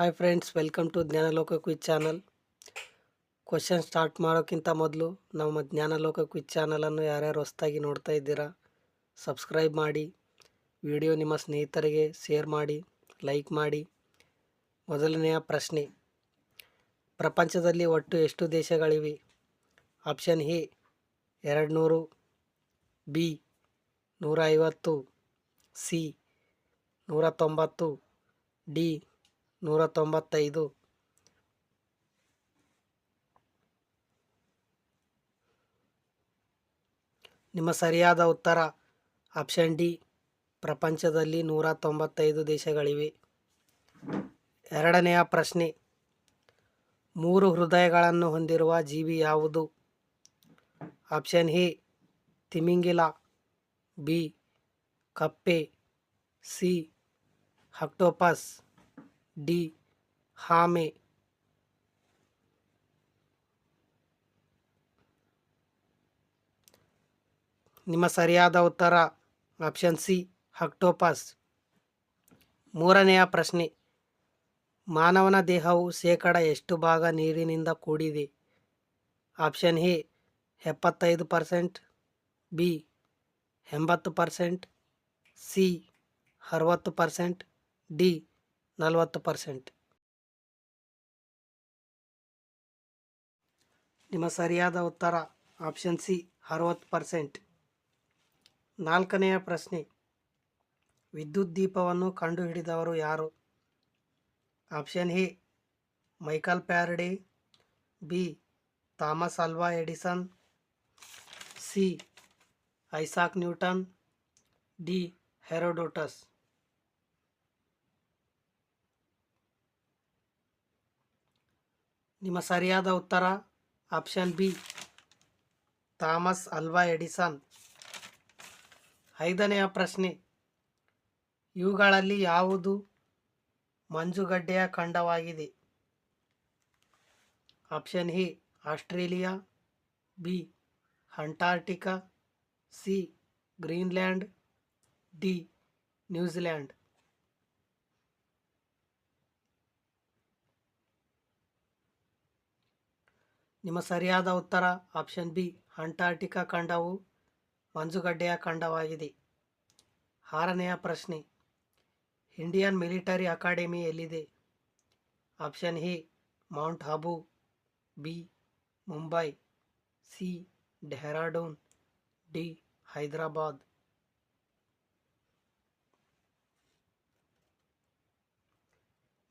Hi friends welcome to Jnanaloka quiz channel question start ಮಾಡೋಕ್ಕಿಂತ ಮೊದಲು ನಮ್ಮ ಜ್ಞಾನಲೋಕ ಕ್ವಿಜ್ ಚಾನಲನ್ನು ಯಾರ್ಯಾರು ಹೊಸ್ದಾಗಿ ನೋಡ್ತಾ ಇದ್ದೀರಾ ಸಬ್ಸ್ಕ್ರೈಬ್ ಮಾಡಿ ವಿಡಿಯೋ ನಿಮ್ಮ ಸ್ನೇಹಿತರಿಗೆ ಶೇರ್ ಮಾಡಿ ಲೈಕ್ ಮಾಡಿ. ಮೊದಲನೆಯ ಪ್ರಶ್ನೆ, ಪ್ರಪಂಚದಲ್ಲಿ ಒಟ್ಟು ಎಷ್ಟು ದೇಶಗಳಿವೆ? ಆಪ್ಷನ್ ಎ ಎರಡು ನೂರು ಬಿ ನೂರ ಐವತ್ತು ಸಿ ನೂರ ತೊಂಬತ್ತು ಡಿ ನೂರ ತೊಂಬತ್ತೈದು ನಿಮ್ಮ ಸರಿಯಾದ ಉತ್ತರ, ಆಪ್ಷನ್ ಡಿ, ಪ್ರಪಂಚದಲ್ಲಿ ನೂರ ತೊಂಬತ್ತೈದು ದೇಶಗಳಿವೆ. ಎರಡನೆಯ ಪ್ರಶ್ನೆ, ಮೂರು ಹೃದಯಗಳನ್ನು ಹೊಂದಿರುವ ಜೀವಿ ಯಾವುದು? ಆಪ್ಷನ್ ಎ, ತಿಮಿಂಗಿಲ, ಬಿ, ಕಪ್ಪೆ, ಸಿ ಆಕ್ಟೋಪಸ್ ಡಿ, ಹಾಮೆ. ನಿಮ್ಮ ಸರಿಯಾದ ಉತ್ತರ ಆಪ್ಷನ್ ಸಿ, ಆಕ್ಟೋಪಸ್. ಮೂರನೆಯ ಪ್ರಶ್ನೆ, ಮಾನವನ ದೇಹವು ಶೇಕಡ ಎಷ್ಟು ಭಾಗ ನೀರಿನಿಂದ ಕೂಡಿದೆ? ಆಪ್ಷನ್ ಎ, ಎಪ್ಪತ್ತೈದು ಪರ್ಸೆಂಟ್, ಬಿ, ಎಂಬತ್ತು ಪರ್ಸೆಂಟ್, ಸಿ, ಅರವತ್ತು ಪರ್ಸೆಂಟ್, ಡಿ ನಲವತ್ತು ಪರ್ಸೆಂಟ್. ನಿಮ್ಮ ಸರಿಯಾದ ಉತ್ತರ ಆಪ್ಷನ್ ಸಿ, ಅರವತ್ತು ಪರ್ಸೆಂಟ್. ನಾಲ್ಕನೆಯ ಪ್ರಶ್ನೆ, ವಿದ್ಯುತ್ ದೀಪವನ್ನು ಕಂಡುಹಿಡಿದವರು ಯಾರು? Option A, Michael Faraday B, Thomas Alva Edison. C, Isaac Newton. D, Herodotus. ನಿಮ್ಮ ಸರಿಯಾದ ಉತ್ತರ? Option B, Thomas Alva Edison. ಐದನೆಯ ಪ್ರಶ್ನೆ, ಇವುಗಳಲ್ಲಿ ಯಾವುದು ಮಂಜುಗಡ್ಡೆಯ ಖಂಡವಾಗಿದೆ? Option A, Australia, B Antarctica C, Greenland, D, New Zealand. ನಿಮ್ಮ ಸರಿಯಾದ ಉತ್ತರ ಆಪ್ಷನ್ ಬಿ, ಅಂಟಾರ್ಟಿಕಾ ಖಂಡವು ಮಂಜುಗಡ್ಡೆಯ ಖಂಡವಾಗಿದೆ. ಆರನೆಯ ಪ್ರಶ್ನೆ, ಇಂಡಿಯನ್ ಮಿಲಿಟರಿ ಅಕಾಡೆಮಿ ಎಲ್ಲಿದೆ? Option A, Mount Abu B, Mumbai, C, Dehradun, D, Hyderabad.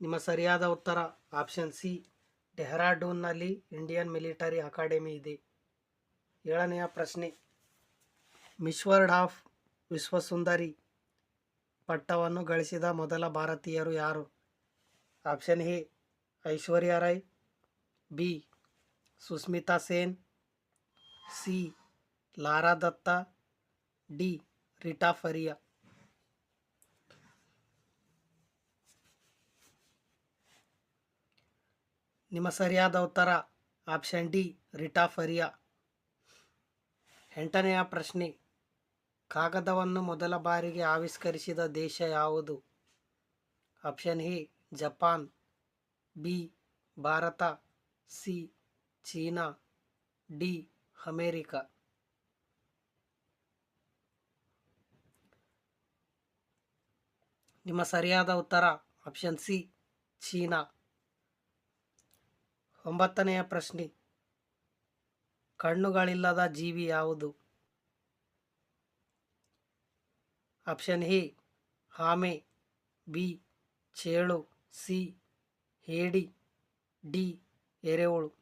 ನಿಮ್ಮ ಸರಿಯಾದ ಉತ್ತರ ಆಪ್ಷನ್ ಸಿ ಡೆಹ್ರಾಡೂನ್ನಲ್ಲಿ ಇಂಡಿಯನ್ ಮಿಲಿಟರಿ ಅಕಾಡೆಮಿ ಇದೆ. ಏಳನೆಯ ಪ್ರಶ್ನೆ ಮಿಸ್ವರ್ಡ್ ಆಫ್ ವಿಶ್ವಸುಂದರಿ ಪಟ್ಟವನ್ನು ಗಳಿಸಿದ ಮೊದಲ ಭಾರತೀಯರು ಯಾರು? Option A, Aishwarya Rai B, Sushmita Sen, C, Lara Dutta, D, Reita Faria. ನಿಮ್ಮ ಸರಿಯಾದ ಉತ್ತರ ಆಪ್ಷನ್ ಡಿ ರಿಟಾಫರಿಯಾ ಎಂಟನೆಯ ಪ್ರಶ್ನೆ, ಕಾಗದವನ್ನು ಮೊದಲ ಬಾರಿಗೆ ಆವಿಷ್ಕರಿಸಿದ ದೇಶ ಯಾವುದು? Option A Japan B Bharat C China D America. ನಿಮ್ಮ ಸರಿಯಾದ ಉತ್ತರ ಆಪ್ಷನ್ ಸಿ ಚೀನಾ. ಒಂಬತ್ತನೆಯ ಪ್ರಶ್ನೆ. ಕಣ್ಣುಗಳಿಲ್ಲದ ಜೀವಿ ಯಾವುದು? ಆಪ್ಷನ್ ಎ, ಆಮೆ, ಬಿ, ಚೇಳು, ಸಿ, ಹೇಡಿ, ಡಿ, ಎರೆಹುಳು.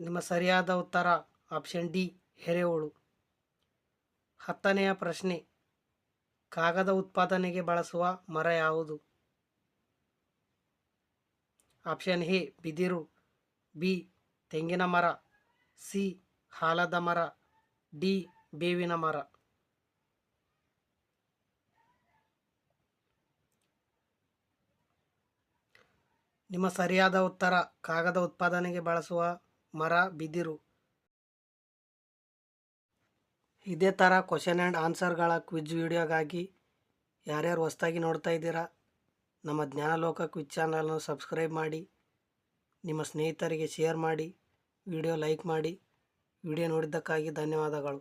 ನಿಮ್ಮ ಸರಿಯಾದ ಉತ್ತರ ಆಪ್ಷನ್ ಡಿ, ಎರೆಹುಳು. ಹತ್ತನೆಯ ಪ್ರಶ್ನೆ. ಕಾಗದ ಉತ್ಪಾದನೆಗೆ ಬಳಸುವ ಮರ ಯಾವುದು? ಆಪ್ಷನ್ ಎ, ಬಿದಿರು, ಬಿ, ತೆಂಗಿನ ಮರ, ಸಿ, ಹಾಲದ ಮರ, ಡಿ, ಬೇವಿನ ಮರ. ನಿಮ್ಮ ಸರಿಯಾದ ಉತ್ತರ, ಕಾಗದ ಉತ್ಪಾದನೆಗೆ ಬಳಸುವ ಮರ, ಬಿದಿರು. ಇದೇ ಥರ ಕ್ವಶನ್ ಆ್ಯಂಡ್ ಆನ್ಸರ್ಗಳ ಕ್ವಿಜ್ ವಿಡಿಯೋಗಾಗಿ ಯಾರ್ಯಾರು ಹೊಸ್ದಾಗಿ ನೋಡ್ತಾ ಇದ್ದೀರಾ, ನಮ್ಮ ಜ್ಞಾನಲೋಕ ಕ್ವಿಜ್ ಚಾನಲನ್ನು ಸಬ್ಸ್ಕ್ರೈಬ್ ಮಾಡಿ, ನಿಮ್ಮ ಸ್ನೇಹಿತರಿಗೆ ಶೇರ್ ಮಾಡಿ ವಿಡಿಯೋ ಲೈಕ್ ಮಾಡಿ ವಿಡಿಯೋ ನೋಡಿದ್ದಕ್ಕಾಗಿ ಧನ್ಯವಾದಗಳು.